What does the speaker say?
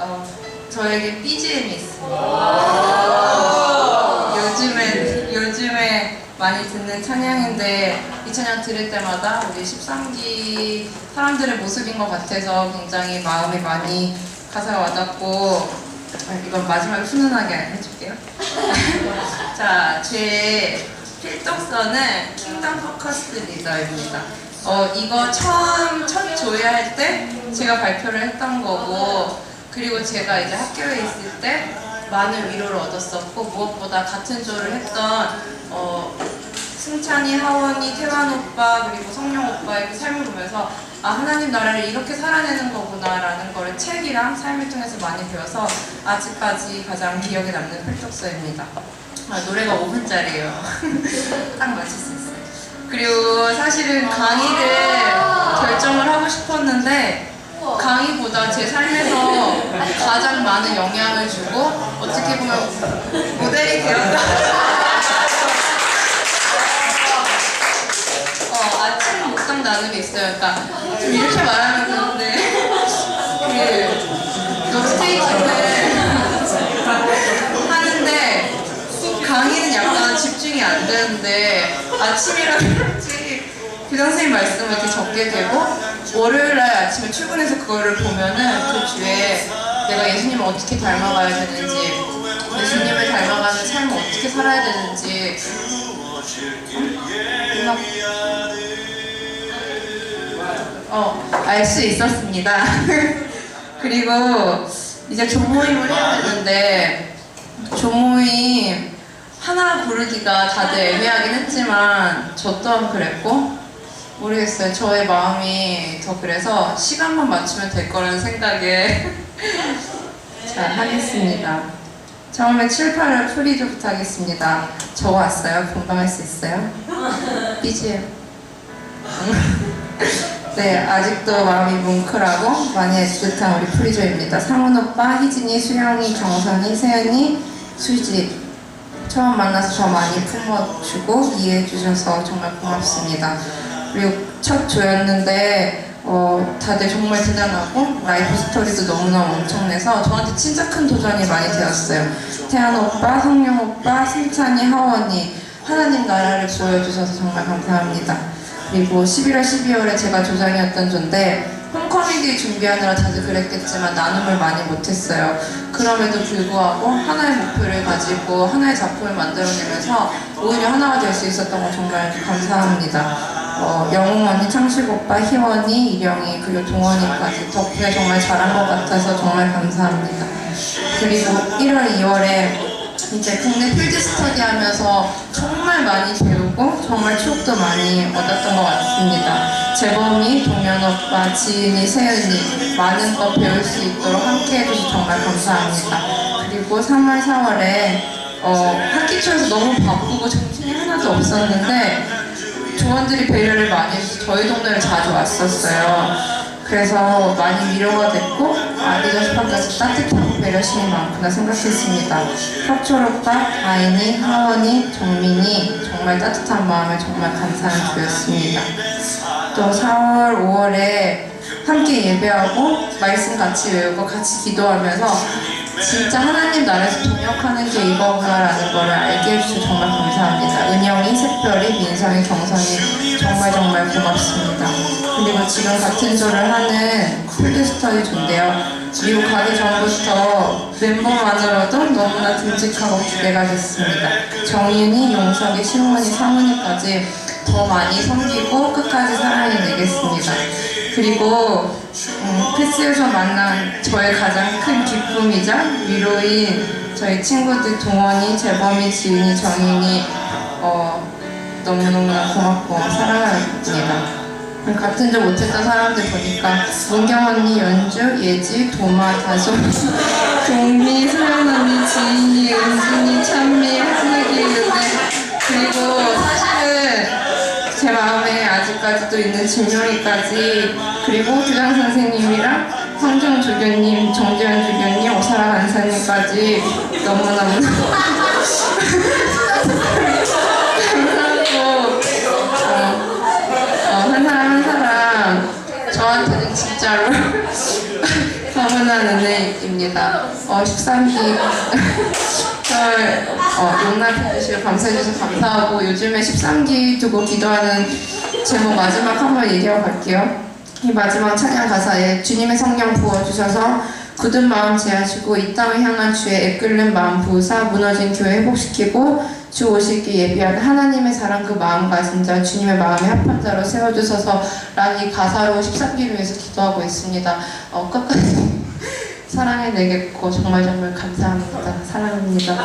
어, 저에게 BGM이 있습니다. 요즘에 요즘에 많이 듣는 찬양인데 이 찬양 들을 때마다 우리 13기 사람들의 모습인 것 같아서 굉장히 마음이 많이 가사가 와닿고 아, 이건 마지막에 훈훈하게 해줄게요. 자, 제 필독서는 킹덤 포커스 리더입니다. 어, 이거 처음 첫 조회할 때 제가 발표를 했던 거고 그리고 제가 이제 학교에 있을 때 많은 위로를 얻었었고 무엇보다 같은 조를 했던 어, 승찬이, 하원이, 태환 오빠 그리고 성령 오빠의 그 삶을 보면서 아 하나님 나라를 이렇게 살아내는 거구나라는 거를 책이랑 삶을 통해서 많이 배워서 아직까지 가장 기억에 남는 필독서입니다. 아, 노래가 5분짜리예요. 딱 맞출 수 있어요. 그리고 사실은 강의를 결정을 하고 싶었는데 강의보다 제 삶에서 가장 많은 영향을 주고 어떻게 보면 모델이 되었다. 어, 아침 목당 나누게 있어요. 그러니까 좀 이렇게 말하면 그런데 그 노스테이킹을 하는데 강의는 약간 집중이 안 되는데 아침이라 그런지 교장 선생님 말씀을 이렇게 적게 되고 월요일 날 아침에 출근해서 그거를 보면은 그 주에 내가 예수님을 어떻게 닮아가야 되는지 예수님을 닮아가는 삶을 어떻게 살아야 되는지 어, 알 수 있었습니다. 그리고 이제 조모임을 해야 되는데 조모임 하나 고르기가 다들 애매하긴 했지만 저 또한 그랬고 모르겠어요. 저의 마음이 더 그래서 시간만 맞추면 될 거라는 생각에 자 하겠습니다. 처음에 7, 8을 프리즈부터 하겠습니다. 적어왔어요. 금방 할 수 있어요? BGM. 네, 아직도 마음이 뭉클하고 많이 애틋한 우리 프리조입니다. 상훈 오빠, 희진이, 수영이, 정선이, 세연이, 수지. 처음 만나서 저 많이 품어주고 이해해주셔서 정말 고맙습니다. 그리고 첫 조였는데 어, 다들 정말 대단하고 라이프 스토리도 너무너무 엄청내서 저한테 진짜 큰 도전이 많이 되었어요. 태안 오빠, 성령 오빠, 승찬이, 하원이 하나님 나라를 보여주셔서 정말 감사합니다. 그리고 11월, 12월에 제가 조장이었던 조인데 홈커뮤니티 준비하느라 다들 그랬겠지만 나눔을 많이 못했어요. 그럼에도 불구하고 하나의 목표를 가지고 하나의 작품을 만들어내면서 오히려 하나가 될 수 있었던 거 정말 감사합니다. 어, 영웅 언니, 창식 오빠, 희원이, 이령이, 그리고 동원이까지 덕분에 정말 잘한 것 같아서 정말 감사합니다. 그리고 1월, 2월에 이제 국내 필드 스터디 하면서 정말 많이 배우고 정말 추억도 많이 얻었던 것 같습니다. 재범이, 동현 오빠, 지은이, 세은이 많은 거 배울 수 있도록 함께 해줘서 정말 감사합니다. 그리고 3월, 4월에 어, 학기 초에서 너무 바쁘고 정신이 하나도 없었는데 조원들이 배려를 많이 해서 저희 동네를 자주 왔었어요. 그래서 많이 위로가 됐고 아기자 스파까지 따뜻하고 배려심이 많구나 생각했습니다. 오빠, 아인이, 하원이, 정민이 정말 따뜻한 마음에 정말 감사한 주였습니다. 또 4월, 5월에 함께 예배하고 말씀 같이 외우고 같이 기도하면서 진짜 하나님 나라에서 동역하는 게 이거구나라는 거를 알게 해주셔서 정말 감사합니다. 새별이, 민성이, 경선이 정말 정말 고맙습니다. 그리고 지금 같은 조를 하는 폴드스터디 존데요. 미국 가기 전부터 멤버만으로도 너무나 듬직하고 기대가 됐습니다. 정윤이, 용석이, 신원이, 상훈이까지 더 많이 섬기고 끝까지 사랑해내겠습니다. 그리고 음, 패스에서 만난 저의 가장 큰 기쁨이자 위로인 저희 친구들 동원이, 재범이, 지은이, 정인이 어, 너무너무나 고맙고 사랑합니다. 같은 줄 못했던 사람들 보니까 문경 언니, 연주, 예지, 도마, 다솜, 동미, 소연 언니, 지인이, 은진이, 찬미, 하슬기, 은혜 그리고 사실은 제 마음에 아직까지도 있는 진명이까지 그리고 교장 선생님이랑 성정 조교님, 정재현 조교님, 오사라 간사님까지 너무너무 저한테는 진짜로 더 타고난 은혜입니다. 어, 13기 절 어, 용납해 주시고 감사해 주셔서 감사하고 요즘에 13기 두고 기도하는 제목 마지막 한번 얘기하고 갈게요. 이 마지막 찬양 가사에 주님의 성령 부어주셔서 굳은 마음 제하시고 이 땅을 향한 주의 애끓는 마음 부으사 무너진 교회 회복시키고 주 오시기 예비한 하나님의 사랑 그 마음 가진 자 주님의 마음에 합한 자로 세워주셔서 라는 이 가사로 13기를 위해서 기도하고 있습니다. 어, 끝까지 사랑해 내겠고 정말 정말 감사합니다. 사랑합니다.